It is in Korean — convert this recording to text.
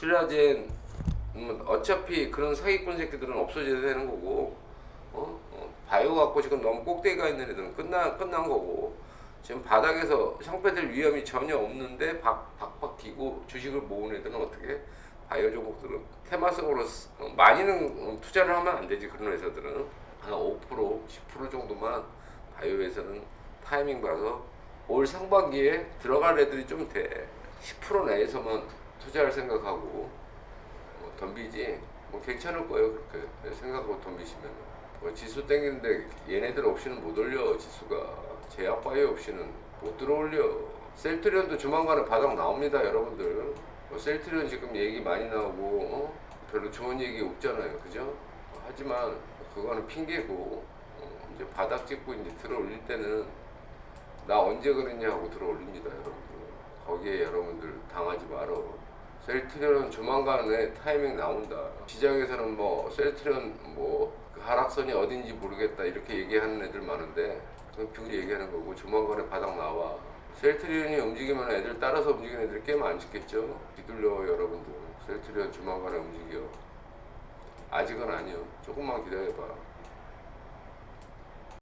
신라젠 음, 어차피 그런 사기꾼 새끼들은 없어져야 되는 거고 어? 어, 바이오 갖고 지금 너무 꼭대기가 있는 애들은 끝나 끝난 거고 지금 바닥에서 상패될 위험이 전혀 없는데 박, 박박 기고 주식을 모은 애들은 어떻게 바이오 종목들은 테마성으로 쓰- 어, 많이는 어, 투자를 하면 안 되지 그런 회사들은 한 5% 10% 정도만 바이오에서는 타이밍 봐서 올 상반기에 들어갈 애들이 좀 돼. 10% 내에서만 투자할 생각하고 어, 덤비지? 뭐 괜찮을 거예요 그렇게. 생각하고 덤비시면 뭐 지수 땡기는데 얘네들 없이는 못 올려 지수가. 제약 바이오 없이는 못 들어올려. 셀트리온도 조만간에 바닥 나옵니다 여러분들. 뭐 셀트리온 지금 얘기 많이 나오고 어? 별로 좋은 얘기 없잖아요 그죠? 하지만 그거는 핑계고 어, 이제 바닥 찍고 이제 들어올릴 때는 나 언제 그랬냐 하고 들어올립니다 여러분들. 거기에 여러분들 당하지 말어 셀트리온은 조만간에 타이밍 나온다. 시장에서는 뭐 셀트리온 뭐그 하락선이 어딘지 모르겠다 이렇게 얘기하는 애들 많은데 그건 뷰 얘기하는 거고 조만간에 바닥 나와. 셀트리온이 움직이면 애들 따라서 움직이는 애들이 꽤 많겠죠? 뒤돌려 여러분들. 셀트리온 조만간에 움직여. 아직은 아니요. 조금만 기다려봐